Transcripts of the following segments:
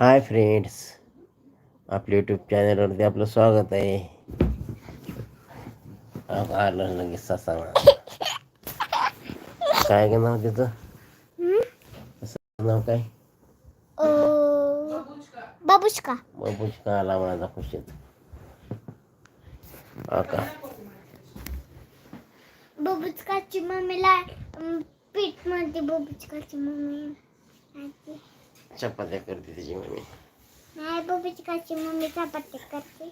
Hi friends आपल्या YouTube चॅनलवरती आपलं स्वागत आहे. आलं लगेच ससा काय का नाव त्याचं? नाव काय? बाबुष्का बाबूच आला माझा खुशीत. हा का बबुचकाची मम्मीला पीठ म्हणते बबुचकाची मम्मी. चपात्या करते त्याची मम्मी. नाही बबुचकाची मम्मी चपाती करते.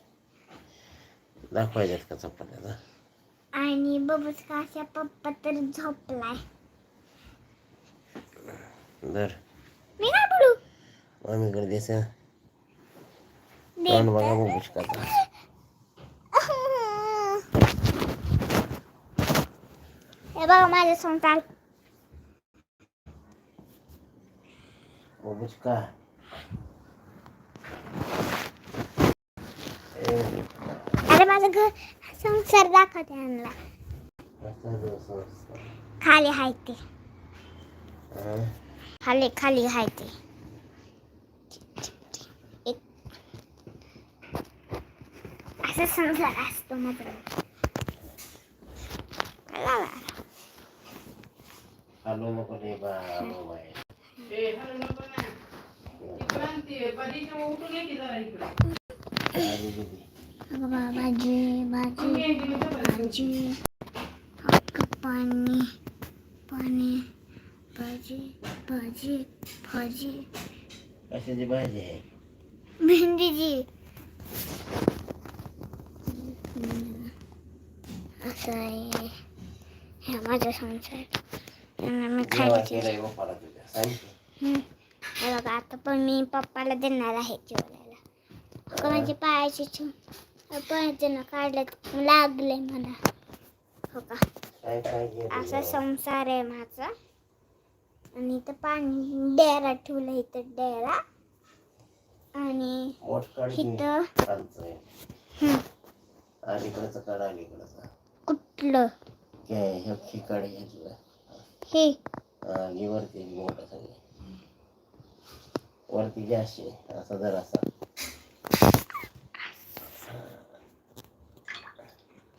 दाखवायच्यात का चपात्याचा आणि बबुचकाचा पप्पा तर झोपलाय. दर मी काय बोलू मम्मी कर देस दे. तोंड बघा बाबूच हे बघा संसार बाबूच का अरे माझं घर संसार दाखवते आणला खाली हाय ते खाली खाली हाय ते असा संसार असतो माझा हॅलो नको रे बा मोबाईल आली दीदी. बघा भाजी भाजी भाजी हक्क पाणी पाणी भाजी भाजी भाजी कशाची भाजी आहे भेंडीची असं आहे हे माझं संसार यांना मी जेवण खायची केलंय पप्पाला तुझ्या सांग की. हम्म. हे बघा आता पण मी पप्पाला देणार आहे जेवायला. का माझी पायाची पण काढलं लागले मला. हो का? काय काय केलं असा संसार आहे माझा. आणि इथं पाणी डेरा ठेवला इथं डेरा. आणि मोठ काढ की. इथं काढ कुठलं? काय हे खिकाड घेतलं हे. आणि वरती मोठं सगळं वरती असा जर असा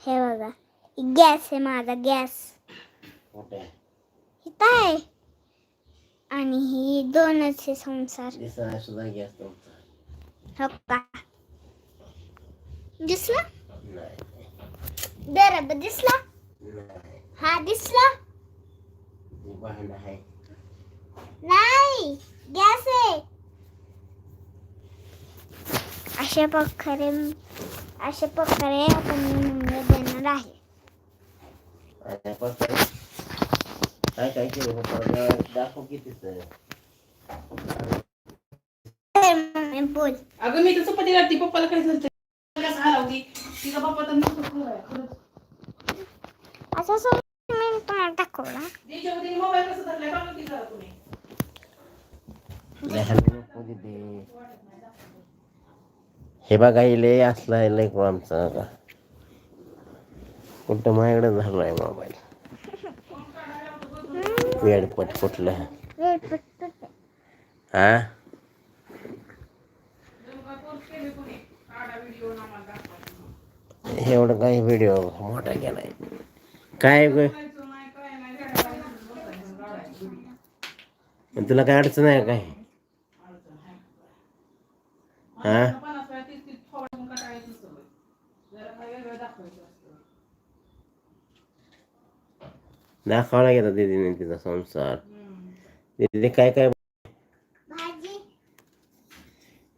हे बघा गॅस आहे माझा गॅस. मोठे इथं आहे. आणि ही दोनच आहे संसार. सुद्धा गॅस तुमचा हो का? दिसला? नाही बरोबर दिसला? नाही. हा दिसला? ती भांड आहे नाही गॅस आहे अशा प्रकारे अशा प्रकारे आपण मम्मीला देणार आहे आणि पप्पा काय काय केलं पप्पा दाखव किती तर मम्मी बोल अगं मी तर चपाती घालती पप्पाला काय झालं कसं हलावती तिचा पप्पा तर नको खरं खरंच असं सोडून मी तुम्हाला दाखवला त्याच्यामध्ये मोबाईल कसं धरलाय बघा की जरा तुम्ही हे बघा इले असला लय आमचा का कुठं माझ्याकडे आहे मोबाईल कुठलं? वेळ हा एवढं काही व्हिडिओ मोठा केलाय. काय ग? तुला काय अडचण आहे काय? हा पन्नास वेळा तीस तीस थोडं मग कंटाळा येतो सगळं. जरा लागेल आता दीदीने तिचा संसार. हम्म. दीदी काय काय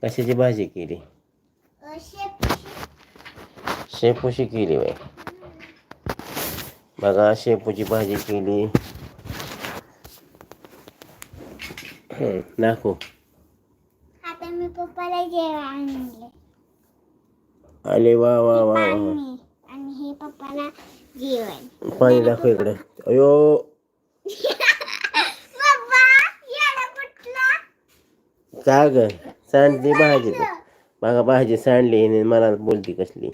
कशाची भाजी केली? शेपूची केली बाई. बघा शेपूची भाजी केली. दाखव. आता मी पप्पाला जेवण आणले. अरे वा वा वा आणि हे पप्पाला जेवण. पाणी दाखव इकडे. अयो. का ग? सांडली भाजी. बघा भाजी सांडली आणि मला बोलती कसली.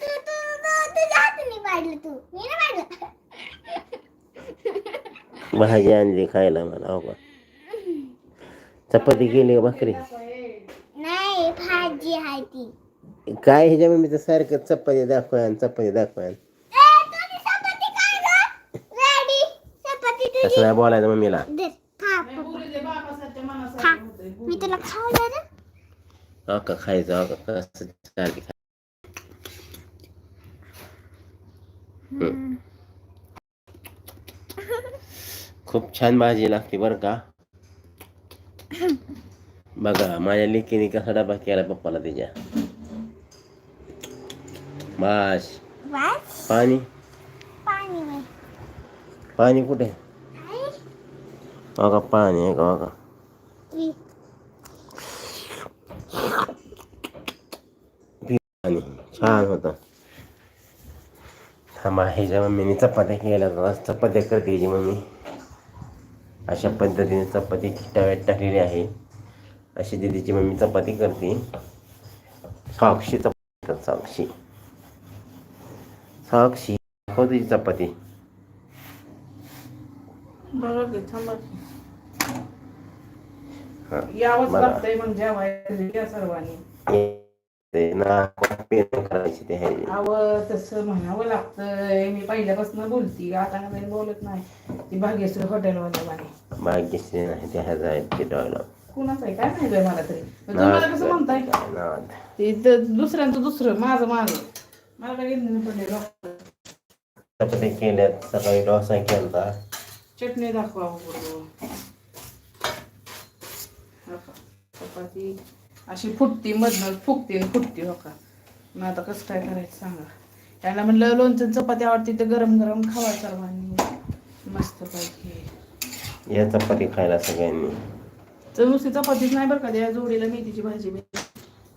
भाजी आणली खायला मला हो का चपाती केली का भाकरी नाही भाजी आहे ती काय ह्याच्या मम्मीचं सारखं चपाती दाखवा चपाती दाखवा ए, तुझी चपाती काय गं? रेडी चपाती तुझी तसं नाही बोलायचं मम्मीला दे, खा नाही, पप्पा. बोलू दे, बापासारख्या खा मनासारखं होतंय. बोलू मी दे. तुला खाऊ दे ना हो का खायचं हो का कसं सारखी खा खूप छान भाजी लागते बरं का बघा माझ्या लेकीने कसा डबा केला पप्पाला तिच्या बस. पाणी? पाणी. पाणी कुठे? आई, बघा पाणी आहे का वी. पाणी. छान होतं. थांबा ह्याच्या मम्मीने चपात्या केल्या होत्या. चपात्या करते ह्याची मम्मी. अशा पद्धतीने चपाती तव्यात टाकलेली आहे. अशी दिदीची मम्मी चपाती करते. साक्षी चपाती करते, साक्षी साक्षी हो तुझी चपाती थांबा. हा यावंच. लागतंय मग जेवायला या सर्वांनी. ते ना पेन करायची ते तसं म्हणावं लागतंय. मी पहिल्यापासून बोलती आता काही बोलत नाही. ती भाग्यश्री हॉटेलवाल्या बाई भाग्यश्री नाही ते ह्याचा आहे ते dialogue. कुणाच आहे? काय माहिती मला तरी. तुम्हाला कसं म्हणताय? नाद. ते द- दुसऱ्यांचं दुसरं माझं माझं. मला काय घेणं नाही पडले चपाती केल्यात सकाळी डोसा केलता चटणी दाखवा चपाती अशी फुटती मधनं फुगती आणि फुटती हो का मग आता कसं काय करायचं सांगा त्याला म्हणलं लोणचं चपाती आवडते तर गरम गरम खावा सर्वांनी मस्त पैकी या चपाती खायला सगळ्यांनी तर नुसती चपातीच नाही बरं का त्या जोडीला मेथीची भाजी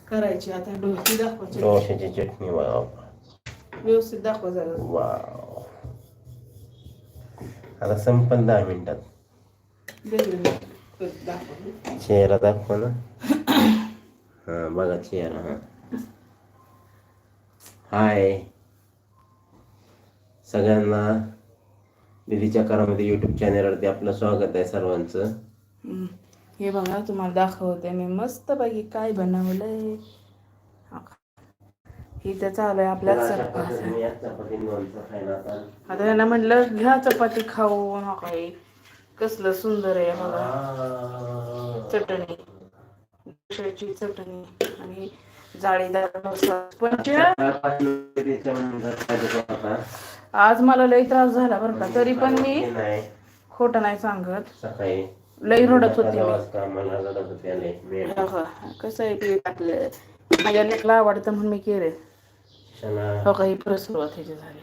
करायची आता डोसी दाखवा चटणी. डोशाची चटणी व्यवस्थित दाखवा जरा. वाव. आता संपन दहा मिनिटात. वेगळं दाखवा. चेहरा दाखव ना. हा बघा चेहरा हा. हाय. सगळ्यांना दिदीच्या करामध्ये युट्यूब चॅनलवरती आपलं स्वागत आहे सर्वांचं. हम्म. हे बघा तुम्हाला दाखवते मी. मस्त पैकी काय बनवलंय? हा. तर चालू आहे चपाती. खायला आता. आता यांना म्हटलं घ्या चपाती खाऊ हा काय कसलं सुंदर आहे बघा. चटणी. शेवची चटणी आणि जाळीदार. पण. आज मला लई त्रास झाला बरं का. तरी पण मी खोटं नाही सांगत. लई रडत होती हो. कसं आहे की आपलं. माझ्या लेकला आवडतं म्हणून मी केले हो काही परत सुरुवात ह्याची झाली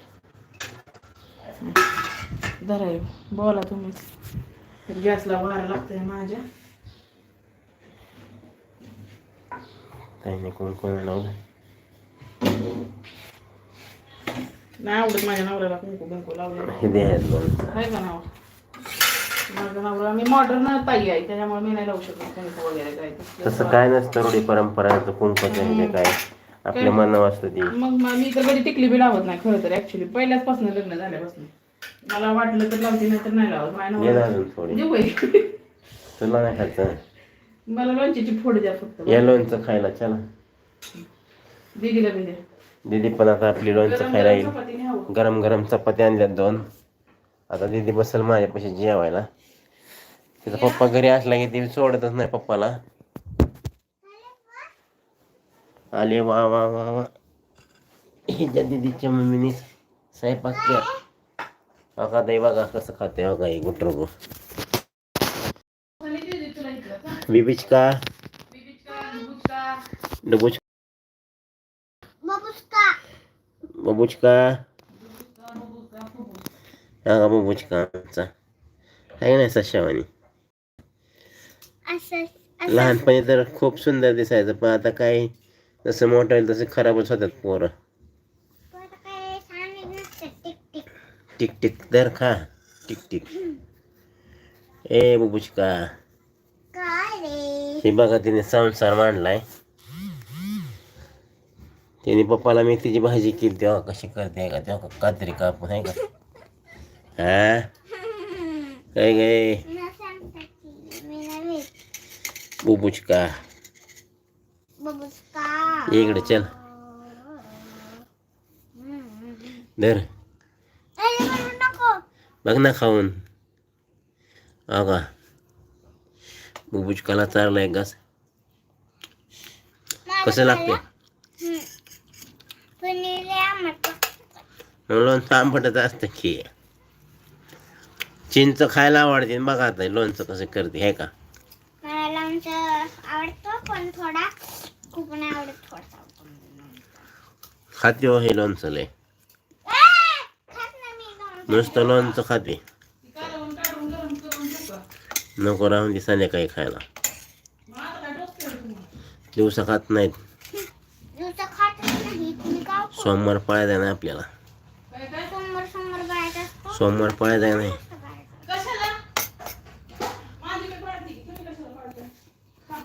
धराय बोला तुम्ही. गॅसला वारा लागतंय माझ्या. त्याने कोण कोण लावलं नाही आवडत माझ्या नवऱ्याला कुंकू बिंकू लावलं हे द्यायचं लोणचं आहे का नाव माझा नवरा मी मॉडर्न ताई आहे त्याच्यामुळे मी नाही लावू शकत. कुंकू वगैरे काय. तसलं. तसं काय नसतं रूढी परंपराचं कुंकवाचं म्हणजे काय? आपल्या मनावर असतं ती. मग म- मी तर कधी टिकली बी लावत नाही खरं तर ऍक्च्युली पहिल्याचपासून लग्न झाल्यापासून. मला वाटलं तर लावते नाही तर नाही लावत. माझ्या ये ना नवरा अजून थोडी. देऊ बाई. तुला नाही खायचं? मला लोणच्याची फोड द्या फक्त. या लोणचं खायला चला. दिदीला बी द्या. दीदी पण आता आपली लोणचं गरम खायला गरम येईल. न्यावं. गरम गरम चपाती आणल्यात दोन. आता दीदी बसल माझ्यापाशी जेवायला. तिचा पप्पा घरी असला की ती सोडतच नाही पप्पाला. आले वा वा वा वा. हिच्या दीदीच्या मम्मीने स्वयंपाक केला. बघा ताई बघा कसं खाते बघा ही गुटरगु इकडं का? बिबिचका. डबुच बबुचका हा का बबुचका आमचा. आहे नाही सशावानी. लहानपणी तर खूप सुंदर दिसायचं पण आता काय जसं मोठं होईल तसे खराबच होतात पोरं. काय टिक टिक दर खा. टिक टिक ए बुबुचका. काय हे बघा तिने संसार मांडलाय. तिने पप्पाला मेथीची भाजी केली तेव्हा कशी करते का तेव्हा का कात्री कापून आहे का? हा? काय गे मला सांगता की मी नव्हे बुबुचका. इकडे चल. धर. बघ ना खाऊन. हा का बुबुचकाला चारलाय घास कसं लागते पनीर आंबट लोणचं आंबटच असतं की. चिंच खायला आवडते. बघा आता लोणचं कसं करते हे का मला लोणचं आवडतं पण थोडा खूप नाही आवडत थोडासा खाते हो हे लोणचं लय. नुसतं लोणचं खाते? नको राहून दे संध्याकाळी खायला? दिवसा खात नाहीत? सोमवार पाळायचा नाही आपल्याला सोमवार पाळायचा नाही असं बाहेर. कशाला माझी काय पाडती तुम्ही कशाला पाडताय खा.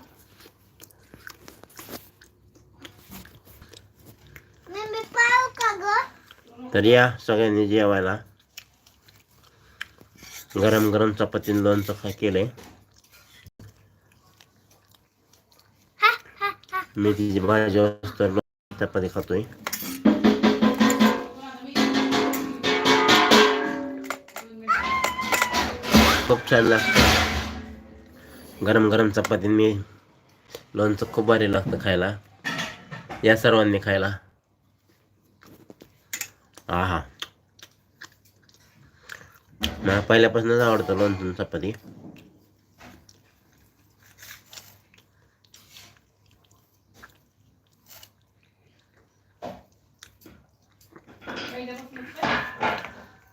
मी मी पाहू का ग तर या सगळ्यांनी जेवायला. गरम गरम चपाती लोणचं खा केलंय मी हा मेथीची भाजी तर चपाती खातोय. खूप छान लागतं. गरम गरम चपाती मी लोणचं खूप भारी लागतं खायला. या सर्वांनी खायला. हा हा मला पहिल्यापासूनच आवडतं लोणचं चपाती.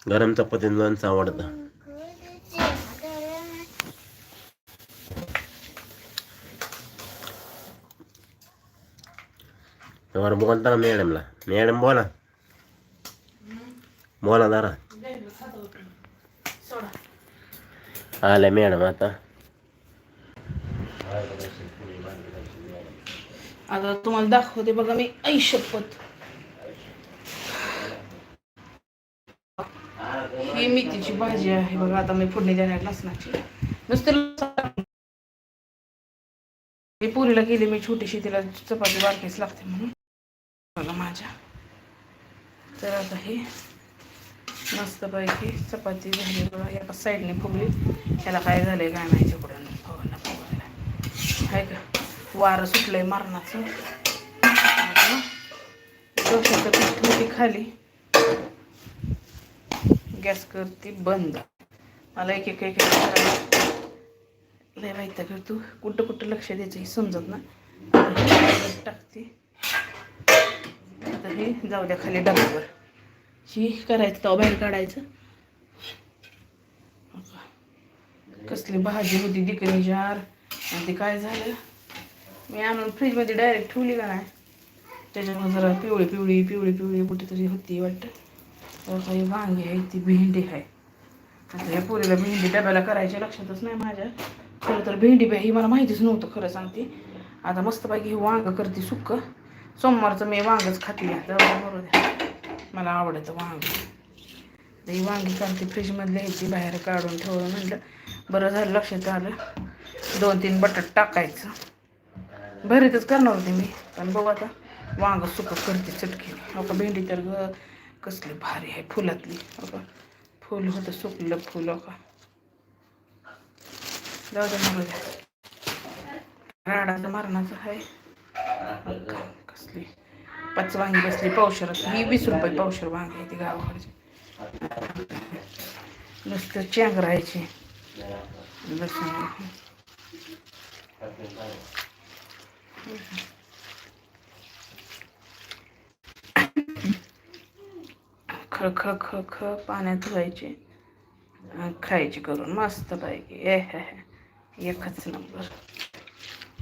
गरम चपाती लोणचं आवडतं. बोलता ना मॅडमला? मॅडम बोला. बोला जरा सोडा आल्या मॅडम आता. आता तुम्हाला दाखवते बघा मी आई ही मेथीची भाजी आहे बघा आता मी फोडणी देणार लसणाची. नुसते पुरीला गेली मी छोटीशी तिला चपाती बारकीच लागते म्हणून. बघा माझ्या. तर आता हे मस्तपैकी चपाती झाली बघा. एका साईडने फुगली. त्याला काय झालंय काय माहिती कुठं फवारण्या फवारण्या आहे का? वारं सुटलं आहे मारणाचं. डोशाचं पीठ ठेवते खाली. गॅस करते बंद. मला एक एक एक लय माहिती कर तू. कुठं कुठं लक्ष द्यायचं हे समजत ना. टाकते. आता हे जाऊ द्या खाली डब्यावर. ही करायचं तेव्हा बाहेर काढायचं. कसली भाजी होती दिकनी जार. आणि ते काय झालं? मी आणून फ्रीजमध्ये डायरेक्ट ठेवली का नाही? त्याच्यामुळे जरा पिवळी पिवळी पिवळी पिवळी कुठेतरी होती वाटतं. तर काही वांगी आहे ती भेंडी आहे. आता या पोरीला भेंडी डब्याला करायची लक्षातच नाही माझ्या. खरं तर भेंडी बी ही मला माहितीच नव्हतं खरं सांगते. आता मस्तपैकी ही वांग करते सुक्क. सोमवारचं मी वांगच खाते. आता बरोबर द्या मला आवडतं वांगी. ही वांगी काढते फ्रीजमधली ह्याची बाहेर काढून ठेवलं. म्हटलं बरं झालं लक्षात आलं. दोन तीन बटाट टाकायचं. भरीतच करणार होते मी. पण बघू आता वांग सुकं करते चटकी अका हो भेंडी तर ग कसली भारी आहे फुलातली. हो अगं फुल होतं सुकलं फुल हो अका जाऊ दे मरू राडाचं मरणाचं आहे. कसली पाच वांगी बसली पावशरात ही वीस रुपये पावशर वांगी आहे ती गावाकडची. नुसतं चेंगरायची लसूण खळ ख ख ख पाण्यात धुवायचे खायची करून मस्त पाहिजे ए हे हे. एकच नंबर.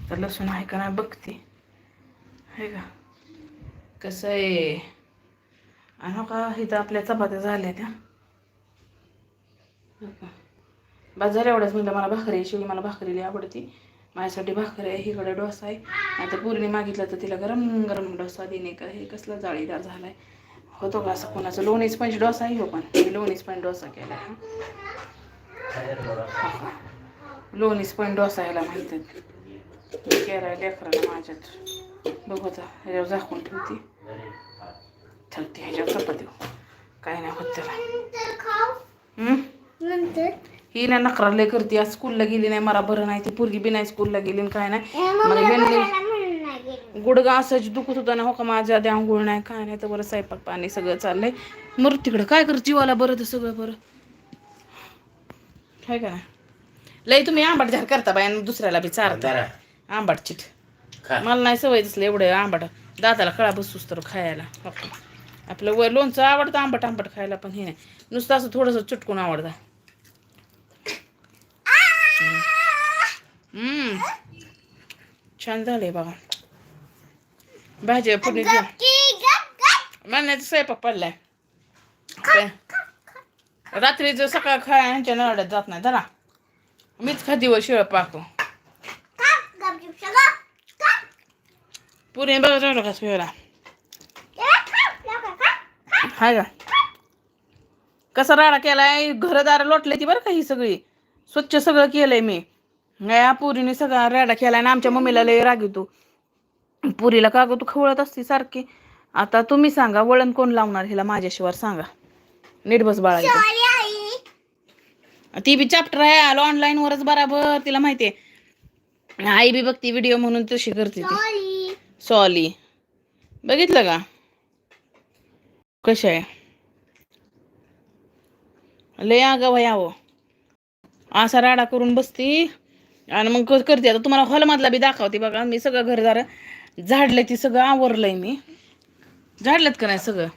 तर लसूण आहे का नाही बघते. आहे का? कसं आहे? आणि हो का? इथं आपल्या चपात्या झाल्या त्या. का? बस झाल्या एवढ्याच म्हणलं मला भाकरी शिवली मला भाकरी आवडती. माझ्यासाठी भाकरी आहे हिकडे डोसा आहे. आता पूर्णी मागितलं तर तिला गरम गरम डोसा देणे का? हे कसला जाळीदार झालाय. होतो का असं कोणाचं? लोणी स्पंज डोसा आहे हो पण. मी लोणी स्पंज डोसा केला हा. लोणीच स्पंज डोसा यायला माहीत मी लेकराला माझ्यात. बघू आता झाकून ठेवते. ठेवते ह्याच्यावर चपाती काय नाही होत त्याला. ही ना नकरा लय करते. आज स्कूलला गेली नाही मला बरं नाही. ती पोरगी बी नाही स्कूलला गेली काय नाही. मला गेली. गुडगा असंच दुखत होता ना हो का माझ्या? आधी आंघोळ नाही काय नाही तर बरं स्वयंपाक पाणी सगळं चाललंय. मर तिकडं. काय कर जीवाला बरं तर सगळं बरं? काय का लय तुम्ही आंबट झार करता बाय दुसऱ्याला बी चारता. आंबट चिट. मला नाही सवय दिसलं एवढं आंबट. दाताला कळा बसूस तर खायला. आपलं व लोणचं आवडतं आंबट आंबट खायला पण हे नाही. नुसतं असं थोडंसं चुटकून आवडतं. छान झालंय बघा. भाजी पुढे म्हणण्याचा स्वयंपाक पडलाय. काय? रात्रीचं सकाळ खाय ह्यांच्या नरड्यात जात नाही जरा मीच खाती व शिळ पाहतो पुरे बघा जाऊ का शिळा हाय का कसा राडा केलाय घरदार लोटले ती बरं का ही सगळी स्वच्छ सगळं केलंय मी या पुरीने सगळा राडा केलाय आणि आमच्या मम्मीला लय राग येतो पुरीला का गं तू खवळत असती सारखी आता तुम्ही सांगा वळण कोण लावणार हिला माझ्याशिवाय सांगा नीट बस बाळा ती बी चॅप्टर आहे आलो ऑनलाईन वरच बराबर तिला माहितीये आई बी बघती व्हिडिओ म्हणून तशी करते ती सॉली. बघितलं का? कशा आहे? लय अगं वयावं असा राडा करून बसती. आणि मग करते. आता तुम्हाला हॉलमधला बी दाखवते बघा. मी सगळं घरदार झाडलं ती सगळं आवरलंय मी. झाडलं का नाही सगळं?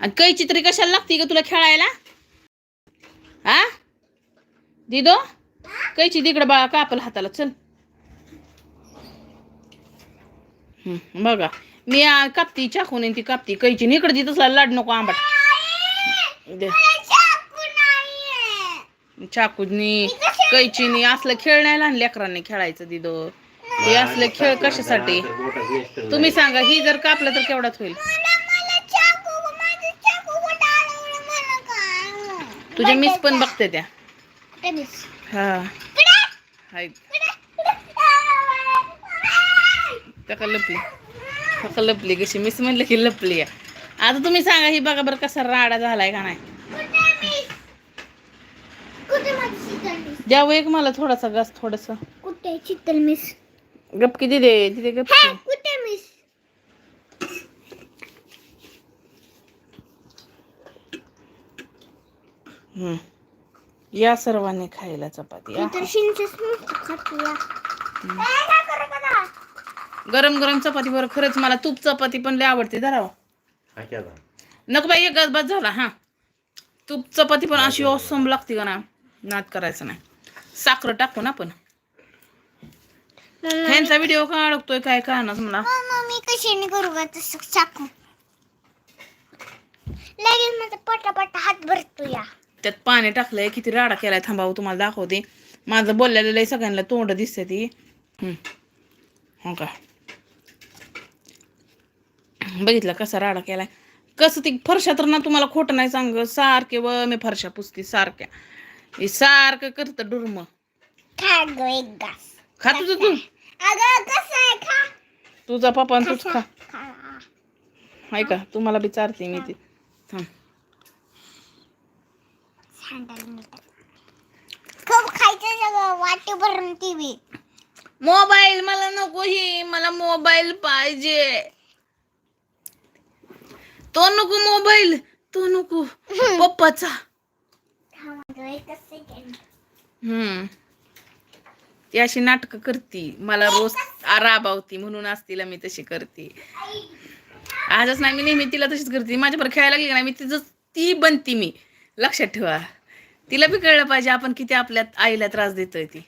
आणि कैची तरी कशाला लागते का तुला खेळायला? आ? दिदो? कैची तिकडं बाळा कापल हाताला. चल हं, बघा. मी कापती चाकून ती कापती कैची. इकडे ती तसला लाड नको आंबट. चाकूनी कैचीनी असलं खेळ नाही लहान लेकरांनी खेळायचं दिदो हे असले खेळ कशासाठी? तुम्ही सांगा ही जर कापलं तर केवढ्यात होईल? तुझ्या मिस पण बघते त्या. हा. त्याका लपली. त्याका लपली कशी? मिस म्हणलं की लपली आहे. आता तुम्ही सांगा ही बघा बरं कसा राडा झालाय का नाही. द्यावं एक मला थोडासा घास थोडस. कुठे चित्तल मिस गपकी दिदे दिदे गपकी कुठे मिस हम्म. या सर्वांनी खायला चपाती. तर शिंचच गरम गरम चपाती बरं खरंच मला तूप चपाती पण लय आवडते धराव नको बाई एक बस झाला हा. तूप चपाती पण अशी ओसम लागते का ना? नाद करायचं नाही. साखर टाकू ना आपण. ह्यांचा व्हिडिओ का अडकतोय काय कळणार मला. मम्मी कशाने करू का? तसं चाकू. लगेच माझा पटापटा हात भरतो या. त्यात पाणी टाकलंय किती राडा केलाय थांबावं तुम्हाला दाखवते. माझं बोललेलं सगळ्यांना तोंड दिसते ती. हम्म. हो का? बघितलं कसा राडा केलाय. कसं ती फरशा तर ना तुम्हाला खोटं नाही सांग सारखे व मी फरशा पुसते सारख्या. हे सारखं करतं डुरम. खा तुझं तू. तुझा पप्पा तूच खा. खा. हाय का? तुम्हाला बी चारते मी ती. खूप खायचं सगळं वाटे भरून टीव्ही मोबाईल मला नको ही मला मोबाईल पाहिजे. तो नको मोबाईल तो नको. पप्पाचा. हम्म. ती अशी नाटकं करती. मला रोज राबावती म्हणून आज तिला मी तशी करते. आजच नाही मी नेहमी तिला तशीच करते. माझ्या बरोबर खेळायला लागली का नाही मी तिचं ती बनती मी. लक्षात ठेवा. तिला बी कळलं पाहिजे आपण किती आपल्या आईला त्रास देतोय ती.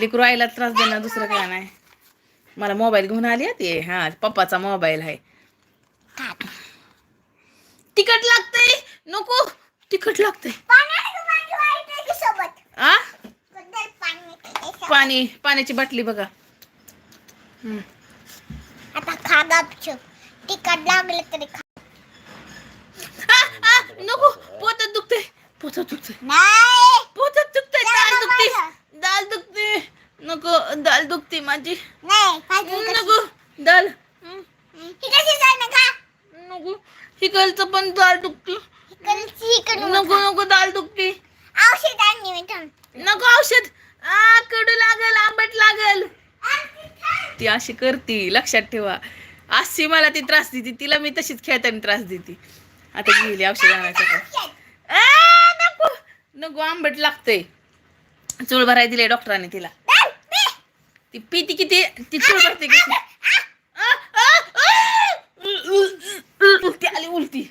लेकरू आईला त्रास देणं दुसरं काय नाही. मला मोबाईल घेऊन आली ते. हा पप्पाचा मोबाईल आहे. तिखट लागतंय? नको तिखट लागतंय. आ? पाणी पाणी पाण्याची बाटली बघा. हम्म. आता खा गपचूप तिखट लागलं तरी खा. आ, आ, नको पोटात दुखते पोचत दुखते नाही. पोचत दुखते दाल दुखते. दाल दुखते नको दाल दुखते माझी. नाही कशी. नको दाल हं, ही कशी जाणार का नको हिकलचं पण दाल दुखते. नको नको दाल दुखते. औषध आणली मी थांब. नको औषध. आ कडू लागल आंबट लागल. ती अशी करती लक्षात ठेवा. अशी मला ती त्रास देते तिला मी तशीच खेळताना त्रास देते. आता गेली औषध आणायचं नको नको आंबट लागतंय. चूळ भराय दिले डॉक्टरांनी तिला. ती पिती किती ती चूळ भरते किती! उलटी आली उलटी.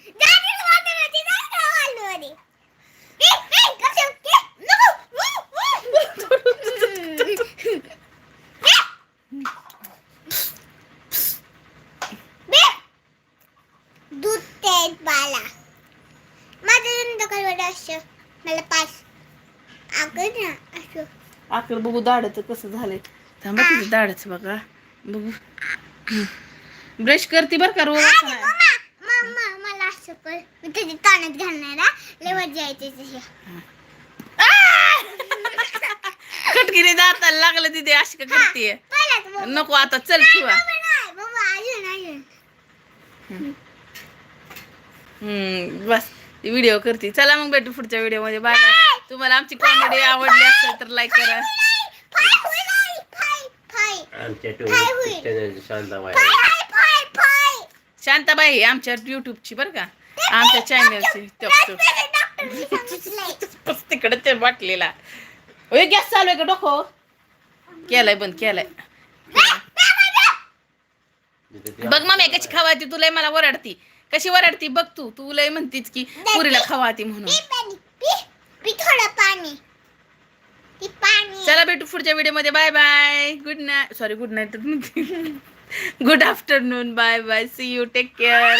दूध देत बाला माझं दंड करवड असं मला पास अगं ना असं आकड बघू दाडाचं कसं झालंय. थांबा तिथे दाडाचं बघा. बघू. ब्रश करते बरं का रोज असं नाही. मम्मा मम्मा कर मी त्याची ताण्यात घालणार हा. लय मजा येते तशी खटकीने दाताला लागलं तिथे अशी का करते. नको आता चल ठेवा. हम्म. बस. व्हिडिओ करते. चला मग भेटू पुढच्या व्हिडिओमध्ये. बाय बाय तुम्हाला आमची कॉमेडी आवडली असेल तर लाईक करा. आमच्या शांताबाई. आमच्या युट्यूबची बरं का? आमच्या चॅनलची तिकडे ते बाटलेला ओय गॅस चालू आहे का? डोकं. केलाय बंद केलाय. बघ मम्मी कशी खावाती तुला मला वरडती कशी वरडती बघ तू. तू लय म्हणतीस की पुरीला खावाती म्हणून. पाणी. चला भेटू पुढच्या व्हिडिओमध्ये bye bye. Good night sorry good night good afternoon bye bye see you take care